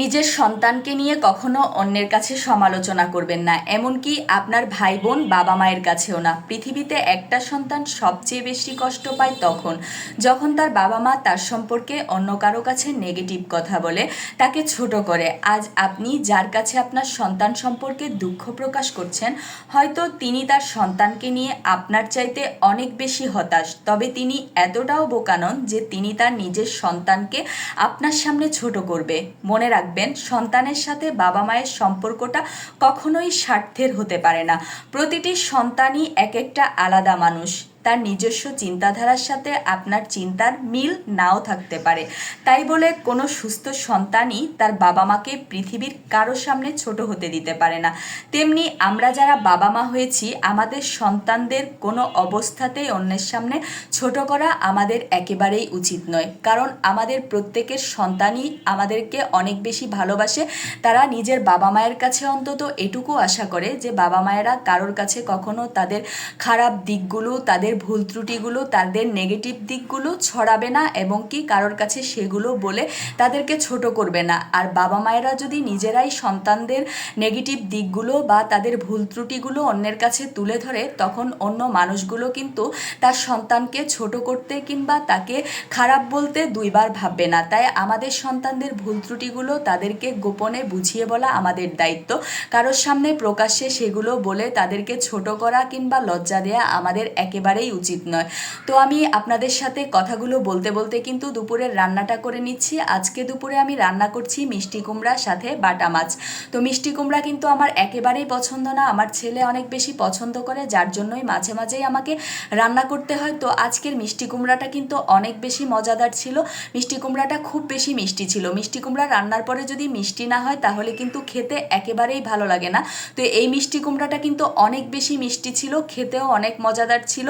নিজের সন্তানকে নিয়ে কখনো অন্যের কাছে সমালোচনা করবেন না, এমনকি আপনার ভাই বোন বাবা মায়ের কাছেও না। পৃথিবীতে একটা সন্তান সবচেয়ে বেশি কষ্ট পায় তখন, যখন তার বাবা মা তার সম্পর্কে অন্য কারও কাছে নেগেটিভ কথা বলে, তাকে ছোট করে। আজ আপনি যার কাছে আপনার সন্তান সম্পর্কে দুঃখ প্রকাশ করছেন, হয়তো তিনি তার সন্তানকে নিয়ে আপনার চাইতে অনেক বেশি হতাশ, তবে তিনি এতটাও বোকানন যে তিনি তার নিজের সন্তানকে আপনার সামনে ছোট করবে। মনে রাখবেন সন্তানের সাথে বাবা মায়ের সম্পর্কটা কখনোই স্বার্থের হতে পারে না। প্রতিটি সন্তানই এক একটা আলাদা মানুষ। তার নিজস্ব চিন্তাধারার সাথে আপনার চিন্তার মিল নাও থাকতে পারে। তাই বলে কোনো সুস্থ সন্তানই তার বাবা মাকে পৃথিবীর কারও সামনে ছোট হতে দিতে পারে না। তেমনি আমরা যারা বাবা মা হয়েছি, আমাদের সন্তানদের কোনো অবস্থাতেই অন্যের সামনে ছোট করা আমাদের একেবারেই উচিত নয়। কারণ আমাদের প্রত্যেকের সন্তানই আমাদেরকে অনেক বেশি ভালোবাসে। তারা নিজের বাবা মায়ের কাছে অন্তত এটুকু আশা করে যে বাবা মায়েরা কারোর কাছে কখনো তাদের খারাপ দিকগুলো, তাদের ভুল ত্রুটিগুলো, তাদের নেগেটিভ দিকগুলো ছড়াবে না এবং কি কারোর কাছে সেগুলো বলে তাদেরকে ছোট করবে না। আর বাবা মায়েরা যদি নিজেরাই সন্তানদের নেগেটিভ দিকগুলো বা তাদের ভুল ত্রুটিগুলো অন্যের কাছে তুলে ধরে, তখন অন্য মানুষগুলো কিন্তু তার সন্তানকে ছোট করতে কিংবা তাকে খারাপ বলতে দুইবার ভাববে না। তাই আমাদের সন্তানদের ভুল ত্রুটিগুলো তাদেরকে গোপনে বুঝিয়ে বলা আমাদের দায়িত্ব। কারোর সামনে প্রকাশ্যে সেগুলো বলে তাদেরকে ছোট করা কিংবা লজ্জা দেয়া আমাদের একেবারেই উচিত নয়। তো আমি আপনাদের সাথে কথাগুলো বলতে বলতে কিন্তু দুপুরের রান্নাটা করে নিচ্ছি। আজকে দুপুরে আমি রান্না করছি মিষ্টি কুমড়ার সাথে বাটা মাছ। তো মিষ্টি কুমড়া কিন্তু আমার একেবারেই পছন্দ না। আমার ছেলে অনেক বেশি পছন্দ করে, যার জন্যই মাঝে মাঝেই আমাকে রান্না করতে হয়। তো আজকের মিষ্টি কুমড়াটা কিন্তু অনেক বেশি মজাদার ছিল। মিষ্টি কুমড়াটা খুব বেশি মিষ্টি ছিল। মিষ্টি কুমড়া রান্নার পরে যদি মিষ্টি না হয়, তাহলে কিন্তু খেতে একেবারেই ভালো লাগে না। তো এই মিষ্টি কুমড়াটা কিন্তু অনেক বেশি মিষ্টি ছিল, খেতেও অনেক মজাদার ছিল।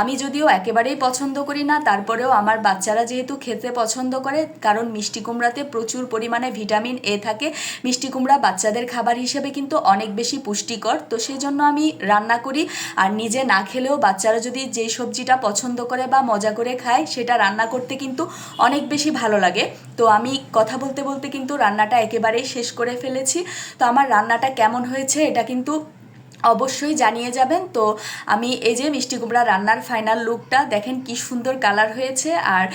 আমি যদিও একেবারেই পছন্দ করি না, তারপরেও আমার বাচ্চারা যেহেতু খেতে পছন্দ করে, কারণ মিষ্টি কুমড়াতে প্রচুর পরিমাণে ভিটামিন এ থাকে, মিষ্টি কুমড়া বাচ্চাদের খাবার হিসেবে কিন্তু অনেক বেশি পুষ্টিকর। তো সেই জন্য আমি রান্না করি, আর নিজে না খেলেও বাচ্চারা যদি যেই সবজিটা পছন্দ করে বা মজা করে খায়, সেটা রান্না করতে কিন্তু অনেক বেশি ভালো লাগে। তো আমি কথা বলতে বলতে কিন্তু রান্নাটা একেবারেই শেষ করে ফেলেছি। তো আমার রান্নাটা কেমন হয়েছে, এটা কিন্তু অবশ্যই জানিয়ে যাবেন। তো আমি এই যে মিষ্টি কুমড়া রান্নার ফাইনাল লুকটা দেখেন কি সুন্দর কালার হয়েছে। আর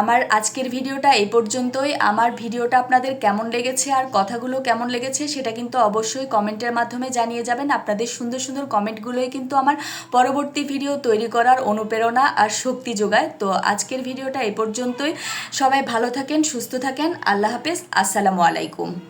আমার আজকের ভিডিওটা এই পর্যন্তই। আমার ভিডিওটা আপনাদের কেমন লেগেছে আর কথাগুলো কেমন লেগেছে সেটা কিন্তু অবশ্যই কমেন্টের মাধ্যমে জানিয়ে যাবেন। আপনাদের সুন্দর সুন্দর কমেন্টগুলোই কিন্তু আমার পরবর্তী ভিডিও তৈরি করার অনুপ্রেরণা আর শক্তি যোগায়। তো আজকের ভিডিওটা এই পর্যন্তই। সবাই ভালো থাকেন, সুস্থ থাকেন। আল্লাহ হাফেজ। আসসালামু আলাইকুম।